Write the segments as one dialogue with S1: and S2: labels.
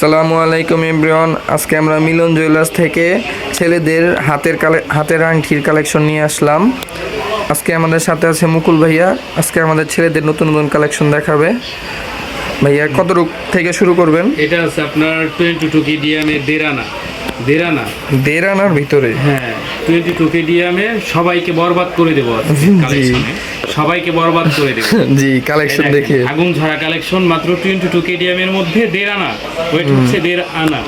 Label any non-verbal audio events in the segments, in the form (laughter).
S1: আসসালামু আলাইকুম এভরিওয়ান। আজকে আমরা মিলন জুয়েলার্স থেকে ছেলেদের হাতের কালে হাতের আংটির কালেকশন নিয়ে আসলাম। আজকে আমাদের সাথে আছে মুকুল ভাইয়া। আজকে আমাদের ছেলেদের নতুন নতুন কালেকশন দেখাবে। ভাইয়া, কত রূপ থেকে শুরু করবেন?
S2: এটা আছে আপনার টোয়েন্টি টু দেড়ানা দেড়ানা
S1: দেড় আনার ভিতরে?
S2: হ্যাঁ টোয়েন্টি টু কেডিএমে সবাইকে বরবাদ করে দেবো সবাইকে বরবাদ করে দেবো। (laughs)
S1: জি কালেকশন দেখে।
S2: আগুন ঝরা কালেকশন মাত্র টোয়েন্টি টু কেডিএম এর মধ্যে দেড় আনা ওয়েট হচ্ছে দেড় আনা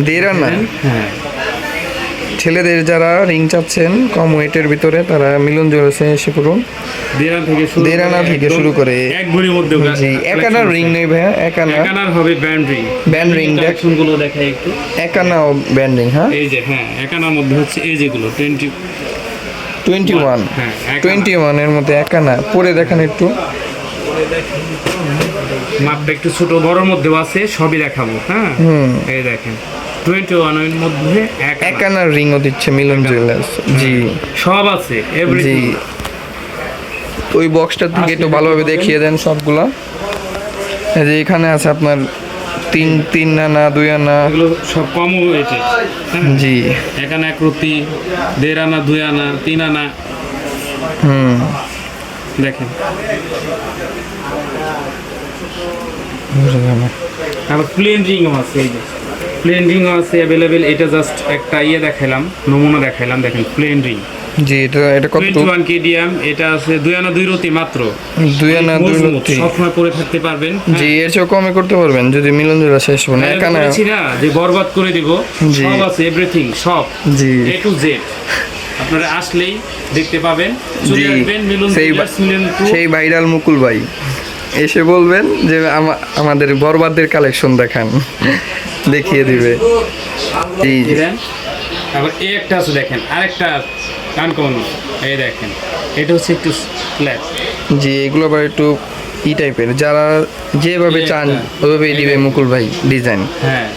S1: দেড় আনা
S2: হ্যাঁ।
S1: ছেলেদের যারা রিং চাচ্ছেন কম ওয়েটের ভিতরে তারা মিলন জুয়েলার্সে এসে করুন
S2: দেড় আনা থেকে শুরু করে
S1: থেকে শুরু করে
S2: এক ভরির মধ্যে
S1: জি এক আনার রিং নেই ভাইয়া এক আনা
S2: এক আনার হবে ব্যান্ড রিং
S1: ring, দেখ।
S2: কালেকশনগুলো দেখাই একটু।
S1: এক আনা ব্যান্ডিং হ্যাঁ?
S2: এই যে হ্যাঁ এক আনার মধ্যে হচ্ছে এই যেগুলো টোয়েন্টি
S1: টোয়েন্টি ওয়ান
S2: হ্যাঁ।
S1: টোয়েন্টি ওয়ানের মধ্যে এক আনা পরে দেখান একটু।
S2: মাপটা একটু ছোট বড়র মধ্যেও আছে সবই দেখাবো হ্যাঁ? এই দেখেন। টোয়েন্টি ওয়ানের মধ্যে এক
S1: এক আনার রিংও দিচ্ছে মিলন জুয়েলার্স জি।
S2: সব আছে
S1: জি।
S2: এভরিথিং
S1: ওই বক্সটার থেকে একটু ভালোভাবে দেখিয়ে দেন সবগুলা। এই যে এখানে আছে আপনার তিন তিন আনা দুই আনা।
S2: এগুলো সব কম হয়েছে হ্যাঁ
S1: জি।
S2: এক আনা এক রুটি দেড় আনা দুই আনা তিন আনা।
S1: হুম।
S2: দেখেন। আবার প্লেন রিংও আছে এই যে। প্লেন রিংও আছে অ্যাভেলেবেল এটা জাস্ট একটা ইয়ে দেখাইলাম নমুনা দেখাইলাম দেখেন প্লেন রিং
S1: জি এটা এটা কত?
S2: টোয়েন্টি ওয়ান কেডিএম এটা আছে দুই আনা দুই রতি মাত্র।
S1: দুই আনা দুই
S2: মজবুত,
S1: লতি
S2: সবসময় পরে থাকতে পারবেন
S1: জি এর চেয়েও কমে করতে পারবেন যদি মিলন জুয়েলার্স শেষ হবেন
S2: হ্যাঁ,
S1: এক আনা
S2: না যে বরবাদ করে দিব সব আছে এভরিথিং সব।
S1: জি।
S2: এ টু জেড আপনারা আসলেই দেখতে পাবেন চলে আসবেন মিলন
S1: সেই ভাইরাল মুকুল ভাই। এসে বলবেন যে আমা- আমাদের বরবাদের কালেকশন দেখান। দেখিয়ে দিবে।
S2: এই একটা আছে দেখেন আরেকটা এই দেখেন এটা হচ্ছে একটু ফ্ল্যাট
S1: জি এগুলো আবার একটু ই টাইপের যারা যেভাবে চান
S2: একটা।
S1: ওইভাবেই দিবে মুকুল ভাই ডিজাইন
S2: হ্যাঁ।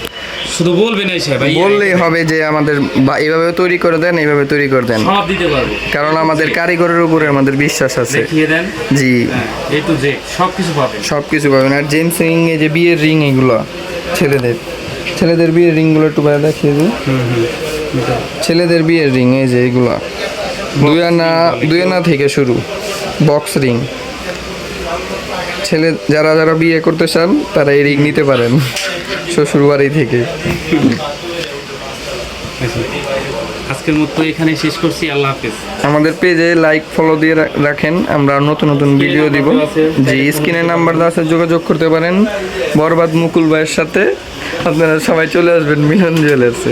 S2: শুধু বলবেন এসে ভাই
S1: বললেই হবে যে আমাদের বা এইভাবে তৈরি করে দেন এইভাবে তৈরি করে দেন।
S2: সব দিতে পারব।
S1: কারণ আমাদের কারিগরের উপরে আমাদের বিশ্বাস আছে।
S2: দেখিয়ে দেন।
S1: জি।
S2: হ্যাঁ এ টু জেড সব কিছু পাবেন।
S1: সব কিছু পাবেন। আর জেন্টস রিং এই যে বিয়ের রিং এগুলো ছেলেদের ছেলেদের বিয়ের রিংগুলো একটু বাইরে দেখিয়ে দিই। ছেলেদের বিয়ের রিং এই যে এগুলো। দুই আনা দুই আনা থেকে শুরু বক্স রিং। ছেলে যারা যারা বিয়ে করতে চান তারা এই রিং নিতে পারেন। শ্বশুর বাড়ি থেকে।
S2: আজকের মতো এখানে শেষ করছি আল্লাহ হাফেজ।
S1: আমাদের পেজে লাইক ফলো দিয়ে রাখেন। আমরা নতুন নতুন ভিডিও দিব। জি স্ক্রিনের নাম্বার দেওয়া আছে যোগাযোগ করতে পারেন। বরবাদ মুকুল ভাইয়ের সাথে আপনারা সবাই চলে আসবেন মিলন জুয়েলার্সে